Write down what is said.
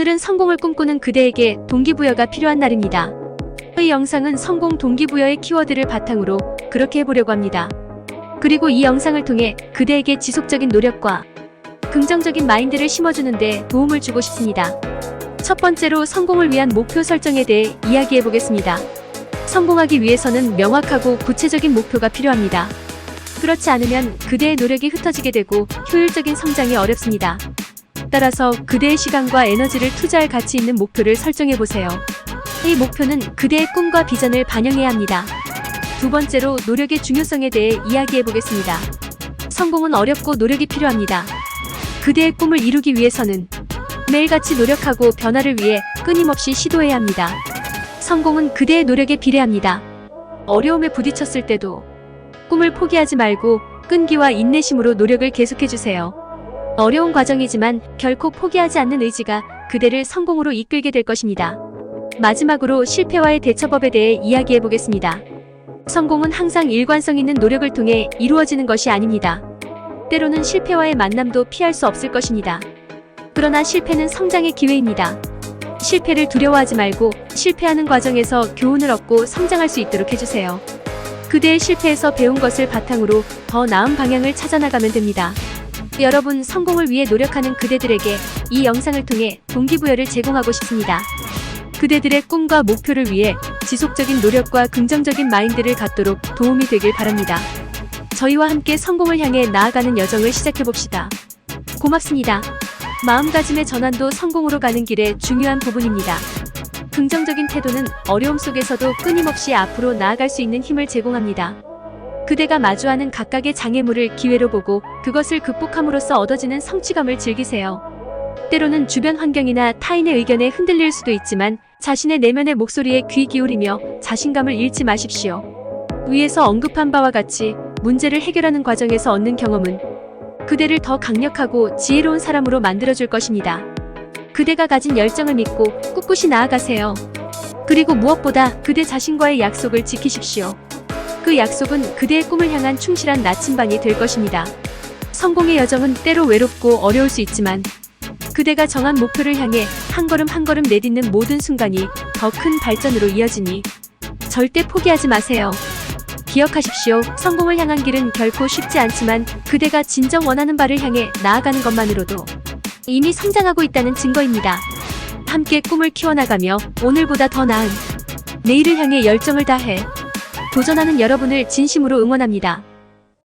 오늘은 성공을 꿈꾸는 그대에게 동기부여가 필요한 날입니다. 이 영상은 성공 동기부여의 키워드를 바탕으로 그렇게 해보려고 합니다. 그리고 이 영상을 통해 그대에게 지속적인 노력과 긍정적인 마인드를 심어주는데 도움을 주고 싶습니다. 첫 번째로 성공을 위한 목표 설정에 대해 이야기해 보겠습니다. 성공하기 위해서는 명확하고 구체적인 목표가 필요합니다. 그렇지 않으면 그대의 노력이 흩어지게 되고 효율적인 성장이 어렵습니다. 따라서 그대의 시간과 에너지를 투자할 가치 있는 목표를 설정해 보세요. 이 목표는 그대의 꿈과 비전을 반영해야 합니다. 두 번째로 노력의 중요성에 대해 이야기해 보겠습니다. 성공은 어렵고 노력이 필요합니다. 그대의 꿈을 이루기 위해서는 매일같이 노력하고 변화를 위해 끊임없이 시도해야 합니다. 성공은 그대의 노력에 비례합니다. 어려움에 부딪혔을 때도 꿈을 포기하지 말고 끈기와 인내심으로 노력을 계속해주세요. 어려운 과정이지만 결코 포기하지 않는 의지가 그대를 성공으로 이끌게 될 것입니다. 마지막으로 실패와의 대처법에 대해 이야기해 보겠습니다. 성공은 항상 일관성 있는 노력을 통해 이루어지는 것이 아닙니다. 때로는 실패와의 만남도 피할 수 없을 것입니다. 그러나 실패는 성장의 기회입니다. 실패를 두려워하지 말고 실패하는 과정에서 교훈을 얻고 성장할 수 있도록 해주세요. 그대의 실패에서 배운 것을 바탕으로 더 나은 방향을 찾아나가면 됩니다. 여러분 성공을 위해 노력하는 그대들에게 이 영상을 통해 동기부여를 제공하고 싶습니다. 그대들의 꿈과 목표를 위해 지속적인 노력과 긍정적인 마인드를 갖도록 도움이 되길 바랍니다. 저희와 함께 성공을 향해 나아가는 여정을 시작해봅시다. 고맙습니다. 마음가짐의 전환도 성공으로 가는 길의 중요한 부분입니다. 긍정적인 태도는 어려움 속에서도 끊임없이 앞으로 나아갈 수 있는 힘을 제공합니다. 그대가 마주하는 각각의 장애물을 기회로 보고 그것을 극복함으로써 얻어지는 성취감을 즐기세요. 때로는 주변 환경이나 타인의 의견에 흔들릴 수도 있지만 자신의 내면의 목소리에 귀 기울이며 자신감을 잃지 마십시오. 위에서 언급한 바와 같이 문제를 해결하는 과정에서 얻는 경험은 그대를 더 강력하고 지혜로운 사람으로 만들어줄 것입니다. 그대가 가진 열정을 믿고 꿋꿋이 나아가세요. 그리고 무엇보다 그대 자신과의 약속을 지키십시오. 그 약속은 그대의 꿈을 향한 충실한 나침반이 될 것입니다. 성공의 여정은 때로 외롭고 어려울 수 있지만 그대가 정한 목표를 향해 한 걸음 한 걸음 내딛는 모든 순간이 더 큰 발전으로 이어지니 절대 포기하지 마세요. 기억하십시오. 성공을 향한 길은 결코 쉽지 않지만 그대가 진정 원하는 바를 향해 나아가는 것만으로도 이미 성장하고 있다는 증거입니다. 함께 꿈을 키워나가며 오늘보다 더 나은 내일을 향해 열정을 다해 도전하는 여러분을 진심으로 응원합니다.